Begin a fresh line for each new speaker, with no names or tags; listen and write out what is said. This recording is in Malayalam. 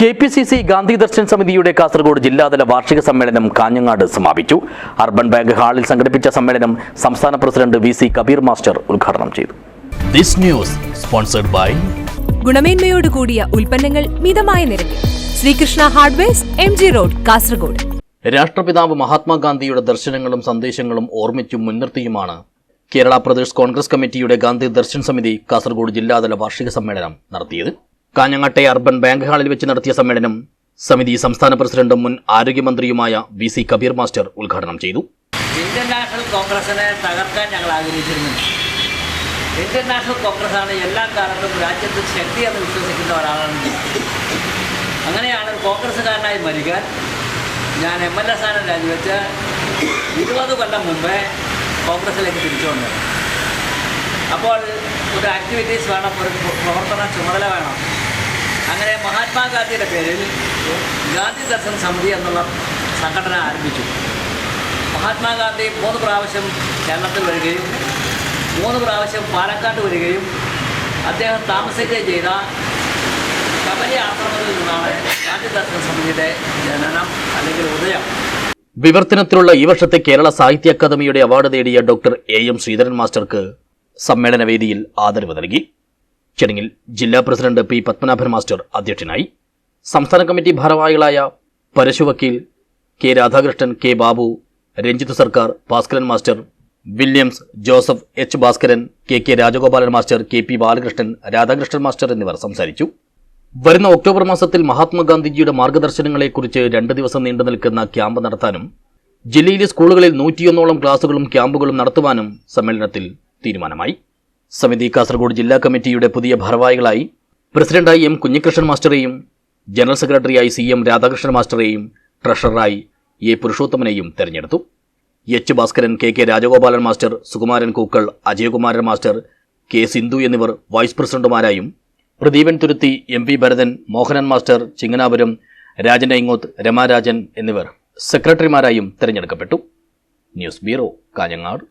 K P C C Gandhi Darshan സമിതിയുടെ കാസർഗോഡ് ജില്ലാതല വാർഷിക സമ്മേളനം കാഞ്ഞങ്ങാട് സമാപിച്ചു. അർബൻ ബാങ്ക് ഹാളിൽ സംഘടിപ്പിച്ച സമ്മേളനം സംസ്ഥാന president V C Kabeer master ഉദ്ഘാടനം ചെയ്തു.
ദിസ് ന്യൂസ് സ്പോൺസർഡ് ബൈ
ഗുണമേന്മയോട് കൂടിയ ഉൽപ്പന്നങ്ങൾ മിതമായ നിരക്കിൽ. Sreekrishna hardwares M G road Kasaragod.
രാഷ്ട്രപിതാവ് മഹാത്മാഗാന്ധിയുടെ ദർശനങ്ങളും സന്ദേശങ്ങളും ഓർമ്മിച്ചും മുൻനിർത്തിയുമാണ് കേരള പ്രദേശ് കോൺഗ്രസ് കമ്മിറ്റിയുടെ ഗാന്ധി ദർശൻ സമിതി കാസർഗോഡ് ജില്ലാതല വാർഷിക സമ്മേളനം നടത്തിയത്. കാഞ്ഞങ്ങാട്ടെ അർബൻ ബാങ്ക് ഹാളിൽ വെച്ച് നടത്തിയ സമ്മേളനം സമിതി സംസ്ഥാന പ്രസിഡന്റും മുൻ ആരോഗ്യമന്ത്രിയുമായ വി സി കബീർ മാസ്റ്റർ ഉദ്ഘാടനം ചെയ്തു.
ഇന്ത്യൻ നാഷണൽ കോൺഗ്രസിനെ തകർക്കാൻ ഞങ്ങൾ ആഗ്രഹിച്ചിരുന്നു. ഇന്ത്യൻ നാഷണൽ കോൺഗ്രസ്സാണ് എല്ലാ കാലത്തും രാജ്യത്ത് ശക്തി എന്ന് വിശ്വസിക്കുന്ന ഒരാളാണ് അങ്ങനെയാണ് കോൺഗ്രസ്സുകാരനായി മരിക്കാൻ ഞാൻ എം എൽ എ സ്ഥാനം രാജിവെച്ച് ഇരുപത് കൊല്ലം മുമ്പേ കോൺഗ്രസ്സിലേക്ക് തിരിച്ചു അപ്പോൾ ഒരു ആക്ടിവിറ്റീസ് വേണം ഒരു പ്രവർത്തന ചുമതല വേണം. അങ്ങനെ മഹാത്മാഗാന്ധിയുടെ പേരിൽ ഗാന്ധി ദർശൻ സമിതി എന്നുള്ള സംഘടന ആരംഭിച്ചു. മഹാത്മാഗാന്ധി മൂന്ന് പ്രാവശ്യം കേരളത്തിൽ വരികയും മൂന്ന് പ്രാവശ്യം പാലക്കാട് വരികയും അദ്ദേഹം താമസിക്കുകയും ചെയ്ത കബനി ആശ്രമത്തിൽ നിന്നാണ് ഗാന്ധി ദർശൻ സമിതിയുടെ ജനനം അല്ലെങ്കിൽ ഉദയം.
വിവർത്തനത്തിലുള്ള ഈ വർഷത്തെ കേരള സാഹിത്യ അക്കാദമിയുടെ അവാർഡ് നേടിയ ഡോക്ടർ എ എം ശ്രീധരൻ മാസ്റ്റർക്ക് സമ്മേളന വേദിയിൽ ആദരവ് നൽകി. ചടങ്ങിൽ ജില്ലാ പ്രസിഡന്റ് പി പത്മനാഭൻ മാസ്റ്റർ അധ്യക്ഷനായി സംസ്ഥാന കമ്മിറ്റി ഭാരവാഹികളായ പരശു വക്കീൽ K Radhakrishnan K Babu Ranjith Sarkar Bhaskaran master Williams Joseph H Bhaskaran K K Rajagopalan master K P Balakrishnan Radhakrishnan master എന്നിവർ സംസാരിച്ചു. വരുന്ന ഒക്ടോബർ മാസത്തിൽ മഹാത്മാഗാന്ധിജിയുടെ മാർഗദർശനങ്ങളെക്കുറിച്ച് രണ്ട് ദിവസം നീണ്ടു നിൽക്കുന്ന ക്യാമ്പ് നടത്താനും ജില്ലയിലെ സ്കൂളുകളിൽ നൂറ്റിയൊന്നോളം ക്ലാസുകളും ക്യാമ്പുകളും നടത്തുവാനും സമ്മേളനത്തിൽ തീരുമാനമായി. സമിതി കാസർഗോഡ് ജില്ലാ കമ്മിറ്റിയുടെ പുതിയ ഭാരവാഹികളായി പ്രസിഡന്റായി എം കുഞ്ഞികൃഷ്ണൻ മാസ്റ്ററേയും ജനറൽ സെക്രട്ടറിയായി സി എം രാധാകൃഷ്ണൻ മാസ്റ്ററേയും ട്രഷററായി എ പുരുഷോത്തമനെയും തെരഞ്ഞെടുത്തു. H Bhaskaran K K Rajagopalan master Sukumaran Kookkal Ajayakumaran master K Sindhu എന്നിവർ vice പ്രസിഡന്റുമാരായും Pradeepan Thuruthi M P Bharathan Mohanan master Chinganapuram Rajan Aingoth Ramarajan എന്നിവർ സെക്രട്ടറിമാരായും തെരഞ്ഞെടുക്കപ്പെട്ടു. News bureau Kanhangad.